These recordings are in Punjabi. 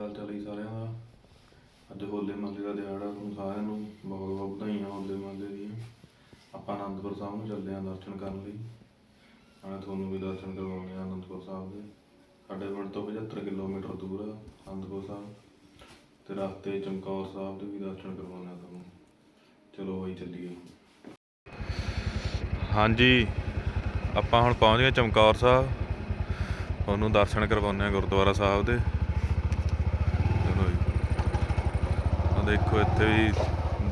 ਹਾਲ ਚਾਲ ਜੀ ਸਾਰਿਆਂ ਦਾ। ਅੱਜ ਹੋਲੇ ਮਹੱਲੇ ਦਾ ਦਿਹਾੜਾ ਤੁਹਾਨੂੰ ਸਾਰਿਆਂ ਨੂੰ ਬਹੁਤ ਬਹੁਤ ਵਧਾਈਆਂ ਹੋਲੇ ਮਹੱਲੇ ਦੀਆਂ। ਆਪਾਂ ਆਨੰਦਪੁਰ ਸਾਹਿਬ ਨੂੰ ਚੱਲਦੇ ਹਾਂ ਦਰਸ਼ਨ ਕਰਨ ਲਈ। ਨਾਲੇ ਤੁਹਾਨੂੰ ਵੀ ਦਰਸ਼ਨ ਕਰਵਾਉਣੇ ਆ ਆਨੰਦਪੁਰ ਸਾਹਿਬ ਦੇ। ਸਾਡੇ ਪਿੰਡ ਤੋਂ 75 ਕਿਲੋਮੀਟਰ ਦੂਰ ਆ ਆਨੰਦਪੁਰ ਸਾਹਿਬ। ਤੇ ਰਸਤੇ ਚਮਕੌਰ ਸਾਹਿਬ ਦੇ ਵੀ ਦਰਸ਼ਨ ਕਰਵਾਉਣੇ ਆ ਤੁਹਾਨੂੰ। ਚਲੋ ਬਾਈ, ਚੱਲੀਏ। ਹਾਂਜੀ, ਆਪਾਂ ਹੁਣ ਪਹੁੰਚ ਗਏ ਚਮਕੌਰ ਸਾਹਿਬ। ਤੁਹਾਨੂੰ ਦਰਸ਼ਨ ਕਰਵਾਉਂਦੇ ਆ ਗੁਰਦੁਆਰਾ ਸਾਹਿਬ ਦੇ ਚਲੋ ਜੀ ਆ ਦੇਖੋ ਇੱਥੇ ਵੀ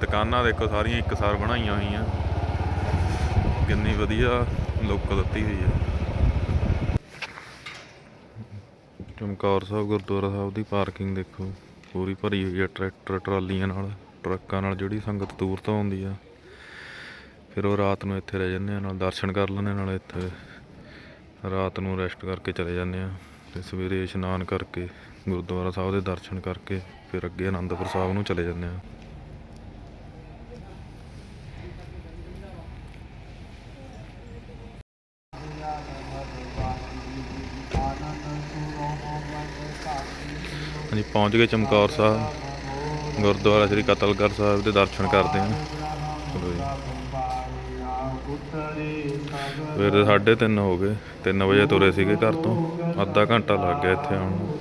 ਦੁਕਾਨਾਂ ਦੇਖੋ ਸਾਰੀਆਂ ਇੱਕ ਸਾਰ ਬਣਾਈਆਂ ਹੋਈਆਂ। ਕਿੰਨੀ ਵਧੀਆ ਲੁੱਕ ਦਿੱਤੀ ਹੋਈ ਹੈ। ਚਮਕੌਰ ਸਾਹਿਬ ਗੁਰਦੁਆਰਾ ਸਾਹਿਬ ਦੀ ਪਾਰਕਿੰਗ ਦੇਖੋ ਪੂਰੀ ਭਰੀ ਹੋਈ ਹੈ ਟਰੈਕਟਰ ਟਰਾਲੀਆਂ ਨਾਲ ਟਰੱਕਾਂ ਨਾਲ ਜਿਹੜੀ ਸੰਗਤ ਦੂਰ ਤੋਂ ਆਉਂਦੀ ਆ। ਫਿਰ ਉਹ ਰਾਤ ਨੂੰ ਇੱਥੇ ਰਹਿ ਜਾਂਦੇ ਆ ਨਾਲ ਦਰਸ਼ਨ ਕਰ ਲੈਂਦੇ ਆ, ਨਾਲ ਇੱਥੇ ਰਾਤ ਨੂੰ ਰੈਸਟ ਕਰਕੇ ਚਲੇ ਜਾਂਦੇ ਆ। ਤੇ ਸਵੇਰੇ ਇਸ਼ਨਾਨ ਕਰਕੇ ਗੁਰਦੁਆਰਾ ਸਾਹਿਬ ਦੇ ਦਰਸ਼ਨ ਕਰਕੇ ਫਿਰ ਅੱਗੇ ਆਨੰਦਪੁਰ ਸਾਹਿਬ ਨੂੰ ਚਲੇ ਜਾਂਦੇ ਆ। ਹਾਂਜੀ, ਪਹੁੰਚ ਗਏ ਚਮਕੌਰ ਸਾਹਿਬ। ਗੁਰਦੁਆਰਾ ਸ੍ਰੀ ਕਤਲਗੜ੍ਹ ਸਾਹਿਬ ਦੇ ਦਰਸ਼ਨ ਕਰਦੇ ਹਾਂ ਚਲੋ ਜੀ। ਸਵੇਰੇ 3:30 ਹੋ ਗਏ। 3 ਵਜੇ ਤੁਰੇ ਸੀਗੇ ਘਰ ਤੋਂ। ਅੱਧਾ ਘੰਟਾ ਲੱਗ ਗਿਆ ਇੱਥੇ ਆਉਣ ਨੂੰ।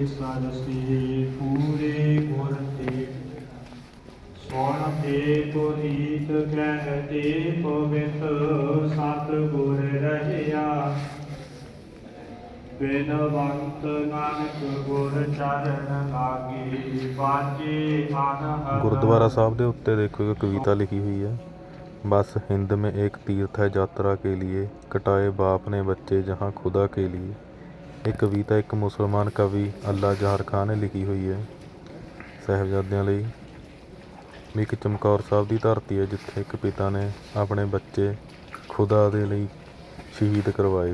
ਭਏ ਸਰਸੀ ਪੂਰੇ ਗੁਰ ਤੇ ਸੋਣ ਤੇ ਪੁਰੀਤ ਕਹਿ ਤੇ ਪਵਿੱਤ ਸਤ ਗੁਰ ਰਹਿਆ ਬੇਨਵੰਤ ਨਾਨਕ ਗੁਰ ਚਰਨ ਲਾਗੇ ਬਾਜੇ ਮਨ ਹਰ ਗੁਰਦੁਆਰਾ ਸਾਹਿਬ ਦੇ ਉੱਤੇ ਦੇਖੋ ਇੱਕ ਕਵਿਤਾ ਲਿਖੀ हुई है बस हिंद में एक तीर्थ है यात्रा के लिए कटाए बाप ने बच्चे जहाँ खुदा के लिए ਇਹ ਕਵਿਤਾ ਇੱਕ ਮੁਸਲਮਾਨ ਕਵੀ ਅੱਲਾ ਜਹਰ ਖਾਨ ਨੇ ਲਿਖੀ ਹੋਈ ਹੈ ਸਾਹਿਬਜ਼ਾਦਿਆਂ ਲਈ। ਵੀ ਇੱਕ ਚਮਕੌਰ ਸਾਹਿਬ ਦੀ ਧਰਤੀ ਹੈ ਜਿੱਥੇ ਇੱਕ ਪਿਤਾ ਨੇ ਆਪਣੇ ਬੱਚੇ ਖੁਦਾ ਦੇ ਲਈ ਸ਼ਹੀਦ ਕਰਵਾਏ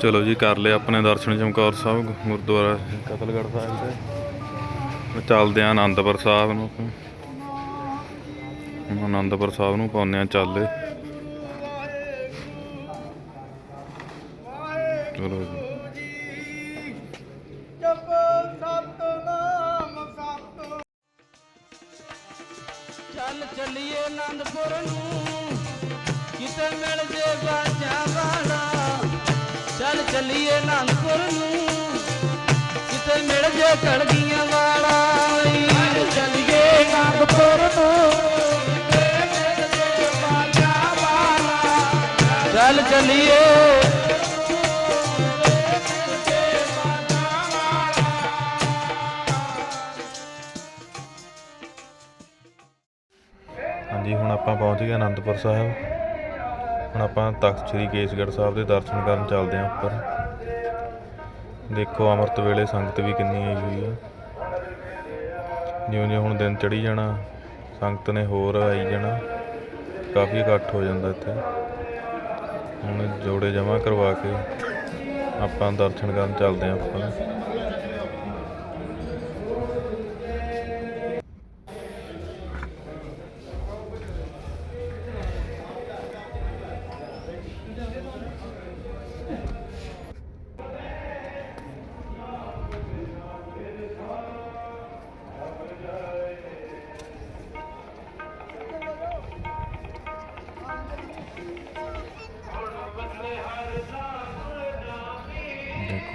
ਚਲੋ ਜੀ, ਕਰ ਲਿਆ ਆਪਣੇ ਦਰਸ਼ਨ ਚਮਕੌਰ ਸਾਹਿਬ, ਗੁਰਦੁਆਰਾ ਕਤਲਗੜ੍ਹ ਸਾਹਿਬ ਤੇ ਚੱਲਦੇ ਆ ਆਨੰਦਪੁਰ ਸਾਹਿਬ ਨੂੰ। ਆਪਾਂ। ਆਨੰਦਪੁਰ ਸਾਹਿਬ ਨੂੰ ਪਾਉਂਦੇ ਆ ਚਾਲੇ। ਚਲੋ ਜੀ। ਚੱਲ ਚੱਲੀਏ ਆਨੰਦਪੁਰ ਨੂੰ। ਕਿਤੇ ਮਿਲ ਜੇ ਬਾਜਾ ਵਾਲਾ। ਚੱਲ ਚੱਲੀਏ ਆਨੰਦਪੁਰ ਨੂੰ। ਕਿਤੇ ਮਿਲ ਜੇ ਕੜਗੀਆਂ ਵਾਲਾ। ਚੱਲ ਚੱਲੀਏ ਆਨੰਦਪੁਰ ਨੂੰ। ਚੱਲ ਚੱਲੀਏ ਹਾਂਜੀ, ਹੁਣ ਆਪਾਂ ਪਹੁੰਚ ਗਏ ਅਨੰਦਪੁਰ ਸਾਹਿਬ। ਹੁਣ ਆਪਾਂ ਤਖਤ ਸ੍ਰੀ ਕੇਸਗੜ੍ਹ ਸਾਹਿਬ ਦੇ ਦਰਸ਼ਨ ਕਰਨ ਚੱਲਦੇ ਹਾਂ ਉੱਪਰ। ਦੇਖੋ ਅੰਮ੍ਰਿਤ ਵੇਲੇ ਸੰਗਤ ਵੀ ਕਿੰਨੀ ਆਈ ਹੋਈ ਆ। ਜਿਉਂ ਜਿਉਂ ਹੁਣ ਦਿਨ ਚੜੀ ਜਾਣਾ, ਸੰਗਤ ਨੇ ਹੋਰ ਆਈ ਜਾਣਾ, ਕਾਫੀ ਇਕੱਠ ਹੋ ਜਾਂਦਾ ਇੱਥੇ। ਹੁਣ ਜੋੜੇ ਜਮ੍ਹਾਂ ਕਰਵਾ ਕੇ ਆਪਾਂ ਦਰਸ਼ਨ ਕਰਨ ਚੱਲਦੇ ਹਾਂ ਉੱਪਰ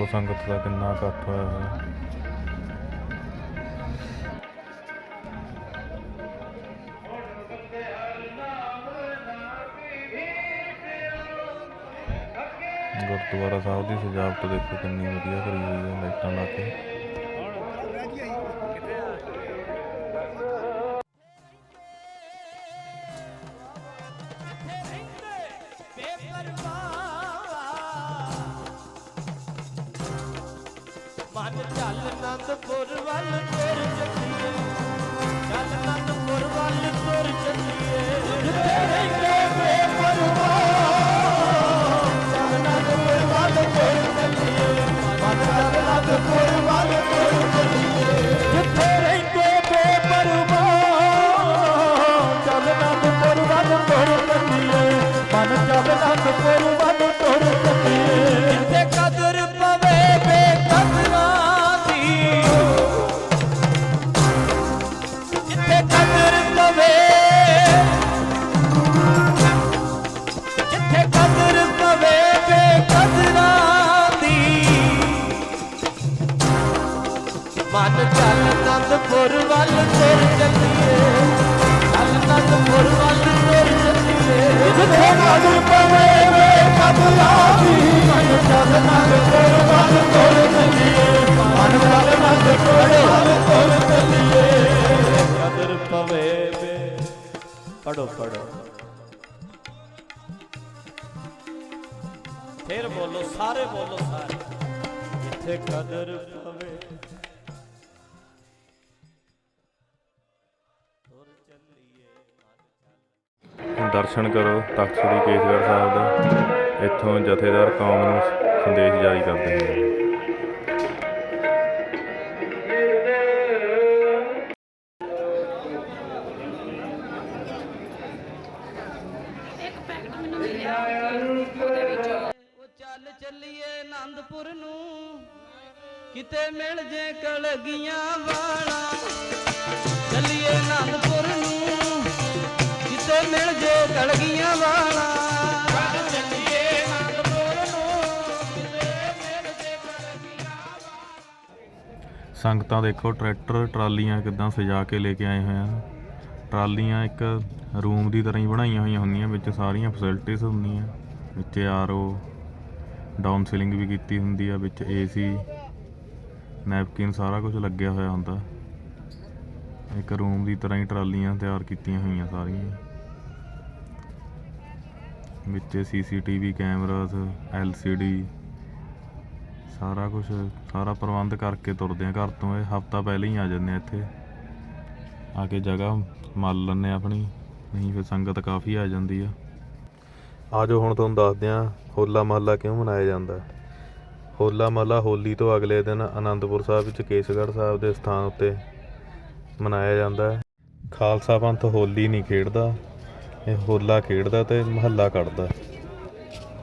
ਸੰਗਤ ਦਾ ਕਿੰਨਾ ਇਕੱਠ ਹੋਇਆ ਹੋਇਆ। ਗੁਰਦੁਆਰਾ ਸਾਹਿਬ ਦੀ ਸਜਾਵਟ ਦੇਖੋ ਕਿੰਨੀ ਵਧੀਆ ਕਰੀ ਹੋਈ ਹੈ, ਲਾਈਟਾਂ ਲਾ ਕੇ। ਚੱਲ ਨੰਦਪੁਰ ਵੱਲ ਤੁਰ ਚੱਲੀਏ ਚੱਲ ਨੰਦਪੁਰ ਵੱਲ ਤੁਰ ਚੱਲੀਏ ਜਿੱਥੇ ਕਦਰ ਪਵੇ ਬੇਕਦਰਾਂ ਦੀ ਮਨ ਚੱਲ ਨੰਦਪੁਰ ਵੱਲ ਤੁਰ ਚੱਲੀਏ ਮਨ ਚੱਲ ਨੰਦਪੁਰ ਵੱਲ ਤੁਰ ਚੱਲੀਏ ਕਦਰ ਪਵੇ ਬੇ ਪੜੋ ਪੜੋ ਫਿਰ ਬੋਲੋ ਸਾਰੇ ਬੋਲੋ ਸਾਰੇ। ਜਿੱਥੇ ਕਦਰ ਪਵੇ। ਦਰਸ਼ਨ ਕਰੋ ਤਖਤ ਸ੍ਰੀ ਕੇਸਗੜ੍ਹ ਸਾਹਿਬ ਦੇ। ਇੱਥੋਂ ਜਥੇਦਾਰ ਕੌਮ ਨੂੰ ਸੰਦੇਸ਼ ਜਾਰੀ ਕਰਦੇ ਹਨ ਇੱਕ ਪੈਕਟ ਮੈਨੂੰ ਮਿਲਿਆ ਉਹਦੇ ਵਿੱਚ ਉਹ ਚੱਲ ਚੱਲੀਏ ਆਨੰਦਪੁਰ ਨੂੰ। ਕਿਤੇ ਮਿਲ ਜੇ ਕਲਗੀਆਂ ਵਾਲਾ। ਚੱਲੀਏ ਆਨੰਦਪੁਰ ਨੂੰ। ਕਿਤੇ ਮਿਲ ਜੇ ਕਲਗੀਆਂ ਵਾਲਾ। ਸੰਗਤਾਂ ਦੇਖੋ, ਟਰੈਕਟਰ, ਟਰਾਲੀਆਂ ਕਿੱਦਾਂ ਸਜਾ ਕੇ ਲੈ ਕੇ ਆਏ ਹੋਏ ਆ। ਟਰਾਲੀਆਂ ਇੱਕ ਰੂਮ ਦੀ ਤਰ੍ਹਾਂ ਹੀ ਬਣਾਈਆਂ ਹੋਈਆਂ ਹੁੰਦੀਆਂ, ਵਿੱਚ ਸਾਰੀਆਂ ਫੈਸਿਲਿਟੀਆਂ ਹੁੰਦੀਆਂ। ਵਿੱਚ ਆਰਓ ਡਾਊਨ ਸੀਲਿੰਗ ਵੀ ਕੀਤੀ ਹੁੰਦੀ ਆ, ਵਿੱਚ ਏਸੀ ਨੈਪਕਿਨ ਸਾਰਾ ਕੁਝ ਲੱਗਿਆ ਹੋਇਆ ਹੁੰਦਾ। ਇੱਕ ਰੂਮ ਦੀ ਤਰ੍ਹਾਂ ਹੀ ਟਰਾਲੀਆਂ ਤਿਆਰ ਕੀਤੀਆਂ ਹੋਈਆਂ ਸਾਰੀਆਂ। ਵਿੱਚ ਸੀਸੀਟੀਵੀ ਕੈਮਰਾਸ, ਐਲਸੀਡੀ, ਸਾਰਾ ਕੁਝ ਸਾਰਾ ਪ੍ਰਬੰਧ ਕਰਕੇ ਤੁਰਦੇ ਆ ਘਰ ਤੋਂ। ਇਹ ਹਫਤਾ ਪਹਿਲਾਂ ਹੀ ਆ ਜਾਂਦੇ ਆ ਇੱਥੇ। ਆ ਕੇ ਜਗ੍ਹਾ ਮੱਲ ਲੈਂਦੇ ਆ ਆਪਣੀ, ਨਹੀਂ ਫਿਰ ਸੰਗਤ ਕਾਫੀ ਆ ਜਾਂਦੀ ਆ। ਆਜੋ ਹੁਣ ਤੁਹਾਨੂੰ ਦੱਸਦੇ ਆ, ਹੋਲਾ ਮਹੱਲਾ ਕਿਉਂ ਮਨਾਇਆ ਜਾਂਦਾ? ਹੋਲਾ ਮਹੱਲਾ ਹੋਲੀ ਤੋਂ ਅਗਲੇ ਦਿਨ ਆਨੰਦਪੁਰ ਸਾਹਿਬ ਵਿੱਚ ਕੇਸਗੜ੍ਹ ਸਾਹਿਬ ਦੇ ਸਥਾਨ ਉੱਤੇ ਮਨਾਇਆ ਜਾਂਦਾ। ਹੈ ਖਾਲਸਾ ਪੰਥ ਹੋਲੀ ਨਹੀਂ ਖੇਡਦਾ। ਇਹ ਹੋਲਾ ਖੇਡਦਾ ਤੇ ਮਹੱਲਾ ਕੱਢਦਾ।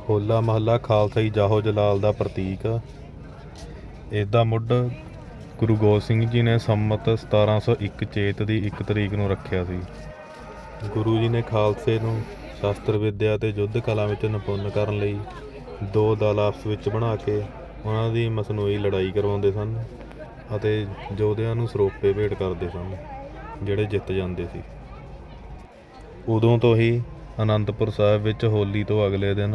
ਹੋਲਾ ਮਹੱਲਾ ਖਾਲਸਾਈ ਜਾਹੋ ਜਲਾਲ ਦਾ ਪ੍ਰਤੀਕ। ਆ ਇਸ ਦਾ ਮੁੱਢ ਗੁਰੂ ਗੋਬਿੰਦ ਸਿੰਘ ਜੀ ਨੇ ਸੰਮਤ 1701 ਚੇਤ ਦੀ 1 ਤਰੀਕ ਨੂੰ ਰੱਖਿਆ ਸੀ। ਗੁਰੂ ਜੀ ਨੇ ਖਾਲਸੇ ਨੂੰ ਸ਼ਾਸਤਰ ਵਿਦਿਆ ਤੇ ਯੁੱਧ ਕਲਾ ਵਿੱਚ ਨਿਪੁੰਨ ਕਰਨ ਲਈ ਦੋ ਦਲ ਆਪਸ ਵਿੱਚ ਬਣਾ ਕੇ ਉਹਨਾਂ ਦੀ ਮਸਨੂਈ ਲੜਾਈ ਕਰਵਾਉਂਦੇ ਸਨ ਅਤੇ ਯੋਧਿਆਂ ਨੂੰ ਸਰੋਪੇ ਭੇਟ ਕਰਦੇ ਸਨ, ਜਿਹੜੇ ਜਿੱਤ ਜਾਂਦੇ ਸੀ। ਉਦੋਂ ਤੋਂ ਹੀ ਅਨੰਦਪੁਰ ਸਾਹਿਬ ਵਿੱਚ ਹੋਲੀ ਤੋਂ ਅਗਲੇ ਦਿਨ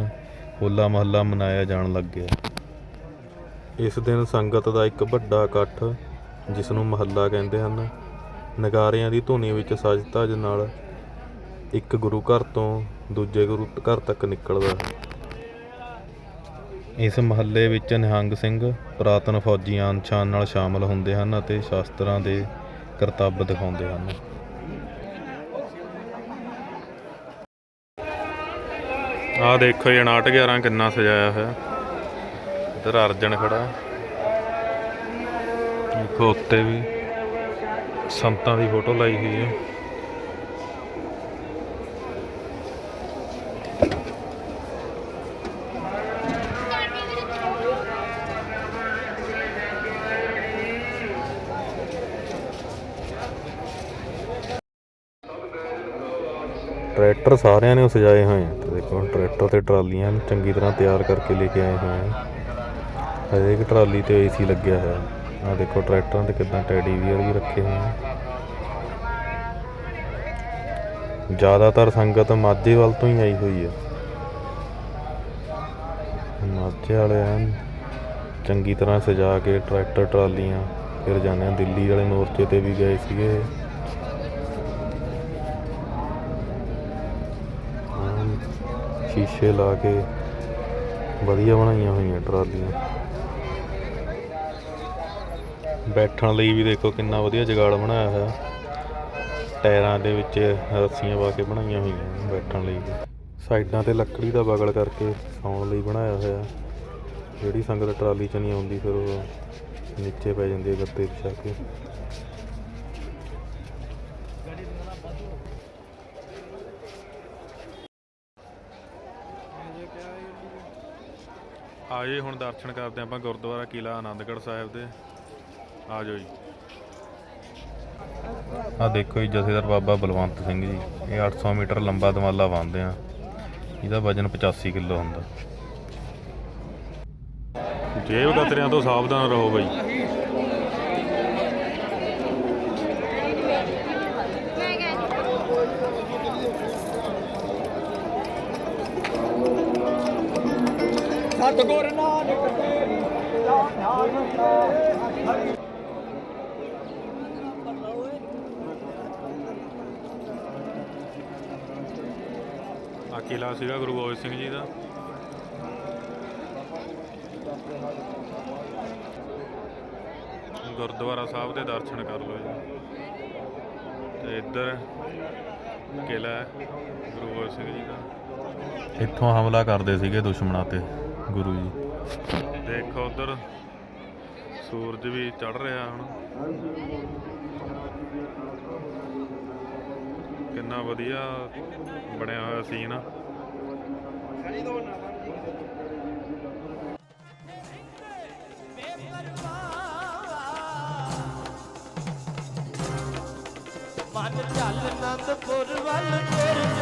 ਹੋਲਾ ਮਹੱਲਾ ਮਨਾਇਆ ਜਾਣ ਲੱਗ ਗਿਆ। ਇਸ ਦਿਨ ਸੰਗਤ ਦਾ ਇੱਕ ਵੱਡਾ ਇਕੱਠ ਜਿਸ ਨੂੰ ਮਹੱਲਾ ਕਹਿੰਦੇ ਹਨ, ਨਗਾਰਿਆਂ ਦੀ ਧੁਨੀ ਵਿੱਚ ਸਜ ਧਜ ਨਾਲ ਇੱਕ ਗੁਰੂ ਘਰ ਤੋਂ ਦੂਜੇ ਗੁਰੂ ਘਰ ਤੱਕ ਨਿਕਲਦਾ ਹੈ। ਇਸ ਮਹੱਲੇ ਵਿੱਚ ਨਿਹੰਗ ਸਿੰਘ ਪੁਰਾਤਨ ਫੌਜੀਆਂ ਸ਼ਾਨ ਨਾਲ ਸ਼ਾਮਲ ਹੁੰਦੇ ਹਨ ਅਤੇ ਸ਼ਾਸਤਰਾਂ ਦੇ ਕਰਤੱਵ ਦਿਖਾਉਂਦੇ ਹਨ। ਆਹ ਦੇਖੋ ਜੀ 59 11 ਕਿੰਨਾ ਸਜਾਇਆ ਹੋਇਆ। ਇੱਧਰ ਅਰਜਨ ਖੜਾ। ਦੇਖੋ, ਉੱਤੇ ਵੀ ਸੰਤਾਂ ਦੀ ਫੋਟੋ ਲਾਈ ਹੋਈ ਹੈ। ਟਰੈਕਟਰ ਸਾਰਿਆਂ ਨੇ ਸਜਾਏ ਹੋਏ ਆ। ਤੇ ਦੇਖੋ, ਟਰੈਕਟਰ ਤੇ ਟਰਾਲੀਆਂ ਚੰਗੀ ਤਰ੍ਹਾਂ ਤਿਆਰ ਕਰਕੇ ਲੈ ਕੇ ਆਏ ਹੋਏ ਆ। ਹਰੇਕ ਟਰਾਲੀ ਤੇ ਏਸੀ ਲੱਗਿਆ ਹੋਇਆ। ਆ ਦੇਖੋ, ਟਰੈਕਟਰਾਂ ਤੇ ਕਿਦਾਂ ਟੈਡੀ ਵੀਅਰ ਵੀ ਰੱਖੇ ਹੋਏ ਆ। ਜ਼ਿਆਦਾਤਰ ਸੰਗਤ ਮਾਝੇ ਵੱਲ ਤੋਂ ਹੀ ਆਈ ਹੋਈ ਹੈ ਮਾਝੇ ਵਾਲੇ ਐਨ ਚੰਗੀ ਤਰ੍ਹਾਂ ਸਜਾ ਕੇ ਟਰੈਕਟਰ, ਟਰਾਲੀਆਂ, ਫਿਰ ਜਾਂਦੇ ਆ ਦਿੱਲੀ ਵਾਲੇ ਮੋਰਚੇ ਤੇ ਵੀ ਗਏ ਸੀਗੇ। ਸ਼ੀਸ਼ੇ ਲਾ ਕੇ ਵਧੀਆ ਬਣਾਈਆਂ ਹੋਈਆਂ ਟਰਾਲੀਆਂ। ਬੈਠਣ ਲਈ ਵੀ ਦੇਖੋ ਕਿੰਨਾ ਵਧੀਆ ਜਗਾੜ ਬਣਾਇਆ ਹੋਇਆ। ਟਾਇਰਾਂ ਦੇ ਵਿੱਚ ਰੱਸੀਆਂ ਪਾ ਕੇ ਬਣਾਈਆਂ ਹੋਈਆਂ ਬੈਠਣ ਲਈ ਵੀ। ਸਾਈਡਾਂ ਤੇ ਲੱਕੜੀ ਦਾ ਬਗਲ ਕਰਕੇ ਸੌਣ ਲਈ ਬਣਾਇਆ ਹੋਇਆ। ਜਿਹੜੀ ਸੰਗਤ ਟਰਾਲੀ 'ਚ ਨਹੀਂ ਆਉਂਦੀ, ਫਿਰ ਉਹ ਨੀਚੇ ਪੈ ਜਾਂਦੀ ਹੈ ਗੱਤੇ ਵਿਛਾ ਕੇ। ਆਜੇ ਹੁਣ ਦਰਸ਼ਨ ਕਰਦੇ ਆਪਾਂ ਗੁਰਦੁਆਰਾ ਕਿਲਾ ਆਨੰਦਗੜ੍ਹ ਸਾਹਿਬ ਦੇ। ਆ ਜਾਓ ਜੀ। ਆ ਦੇਖੋ ਜੀ ਜਥੇਦਾਰ ਬਾਬਾ ਬਲਵੰਤ ਸਿੰਘ ਜੀ। ਇਹ 800 ਮੀਟਰ ਲੰਬਾ ਦਮਾਲਾ ਬੰਨ੍ਹਦੇ ਆ। ਇਹਦਾ ਵਜ਼ਨ 85 ਕਿਲੋ ਹੁੰਦਾ। ਜੇਬ ਕਤਰਿਆਂ ਤੋਂ ਸਾਵਧਾਨ ਰਹੋ ਬਈ। ਸਤਗੁਰ ਨਾਨਕ ਤੇਰੀ ਹਰੀ ਆ ਕਿਲਾ ਸੀਗਾ ਗੁਰੂ ਗੋਬਿੰਦ ਸਿੰਘ ਜੀ ਦਾ। ਗੁਰਦੁਆਰਾ ਸਾਹਿਬ ਦੇ ਦਰਸ਼ਨ ਕਰ ਲਓ ਜੀ। ਤੇ ਇੱਧਰ ਕਿਲਾ ਗੁਰੂ ਗੋਬਿੰਦ ਸਿੰਘ ਜੀ ਦਾ। ਇੱਥੋਂ ਹਮਲਾ ਕਰਦੇ ਸੀਗੇ ਦੁਸ਼ਮਣਾਂ ਤੇ। ਗੁਰੂ ਜੀ। ਦੇਖੋ ਉਧਰ ਸੂਰਜ ਵੀ ਚੜ ਰਿਹਾ ਹੁਣ। ਕਿੰਨਾ ਵਧੀਆ ਬਣਿਆ ਹੋਇਆ ਸੀਨ। ਆ ਮਨ ਚੱਲ ਨੰਦਪੁਰ ਵੱਲ ਤੁਰ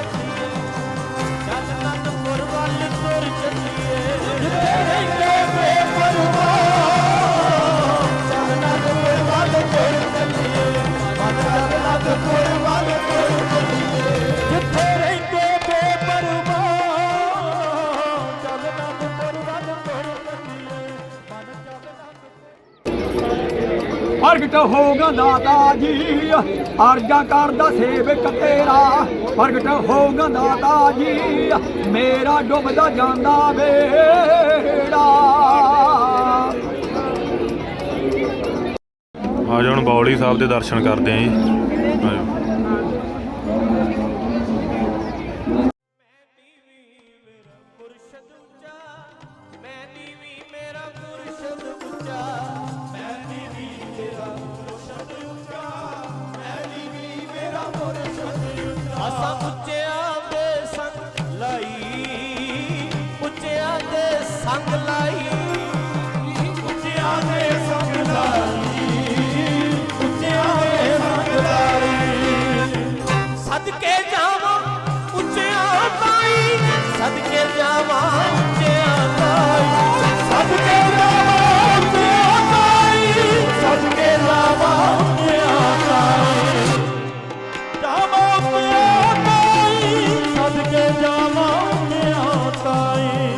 ਪ੍ਰਗਟ ਹੋਗਾ ਦਾਤਾ ਜੀ ਅਰਜਾਂ ਕਰਦਾ ਸੇਵਕ ਤੇਰਾ। ਪ੍ਰਗਟ ਹੋਗਾ ਦਾਤਾ ਜੀ ਮੇਰਾ ਡੁੱਬਦਾ ਜਾਂਦਾ ਵੇੜਾ। ਆ ਜਾਓ ਹੁਣ ਬੌਲੀ ਸਾਹਿਬ ਦੇ ਦਰਸ਼ਨ ਕਰਦੇ ਆਂ ਜੀ। ਜਾਵਾਂ, ਉੱਚਿਆਂ ਤਾਈ ਸਦਕੇ ਜਾਵਾਂ, ਉੱਚਿਆਂ ਤਾਈ ਸਦਕੇ ਜਾਵਾਂ, ਉੱਚਿਆਂ ਤਾਈ ਸਦਕੇ ਜਾਵਾਂ, ਉੱਚਿਆਂ ਤਾਈ ਜਾਵਾਂ, ਉੱਚਿਆਂ ਤਾਈ ਸਦਕੇ ਜਾਵਾਂ, ਉੱਚਿਆਂ ਤਾਈ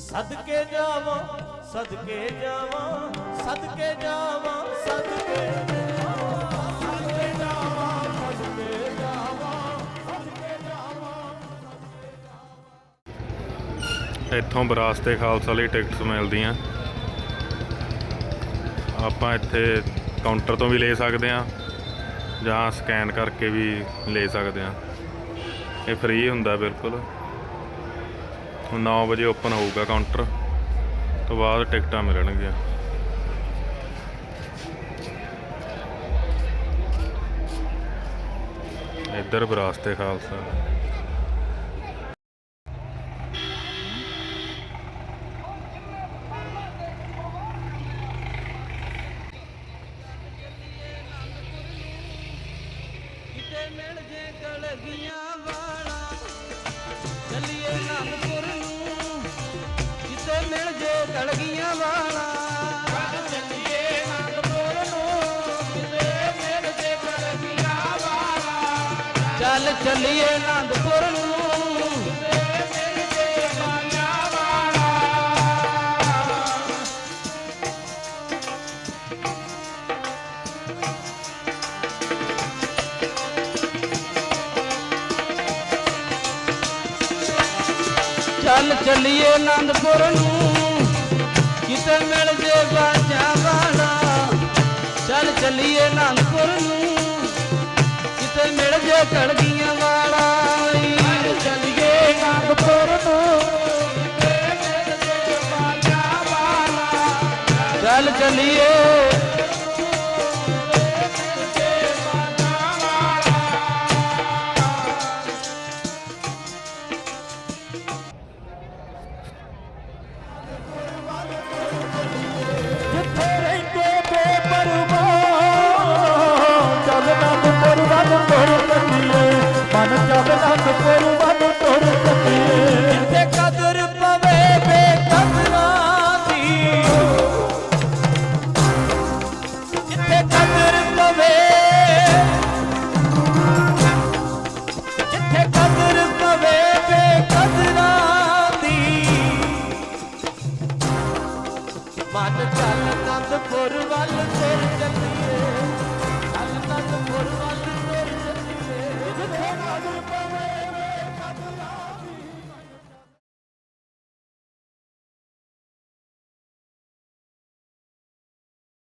ਸਦਕੇ ਜਾਵਾਂ ਸਦਕੇ ਜਾਵਾਂ ਸਦਕੇ ਜਾਵਾਂ, ਸਦਕੇ ਇੱਥੋਂ ਵਿਰਾਸਤੇ ਖਾਲਸਾ ਲਈ ਟਿਕਟਸ ਮਿਲਦੀਆਂ। ਆਪਾਂ ਇੱਥੇ ਕਾਊਂਟਰ ਤੋਂ ਵੀ ਲੈ ਸਕਦੇ ਆ ਜਾਂ ਸਕੈਨ ਕਰਕੇ ਵੀ ਲੈ ਸਕਦੇ ਆ ਇਹ ਫ੍ਰੀ ਹੁੰਦਾ ਬਿਲਕੁਲ। ਹੁਣ 9 ਵਜੇ ਓਪਨ ਹੋਊਗਾ ਕਾਊਂਟਰ, ਤੋਂ ਬਾਅਦ ਟਿਕਟਾਂ ਮਿਲਣਗੀਆਂ। ਇੱਧਰ ਵਿਰਾਸਤੇ ਖਾਲਸਾ। ਚੱਲੀਏ ਆਨੰਦਪੁਰ ਨੂੰ। ਕਿਤੇ ਮਿਲ ਜੇ ਬਾਜਾ ਵਾਲਾ। ਚੱਲ ਚੱਲੀਏ ਆਨੰਦਪੁਰ ਨੂੰ। ਕਿਤੇ ਮਿਲ ਜੇ ਕੜਗੀਆਂ ਵਾਲਾ। ਈ। ਚੱਲੀਏ ਆਨੰਦਪੁਰ ਨੂੰ। ਕਿਤੇ ਮਿਲ ਜੇ ਬਾਜਾ ਵਾਲਾ। ਚੱਲ ਚੱਲੀਏ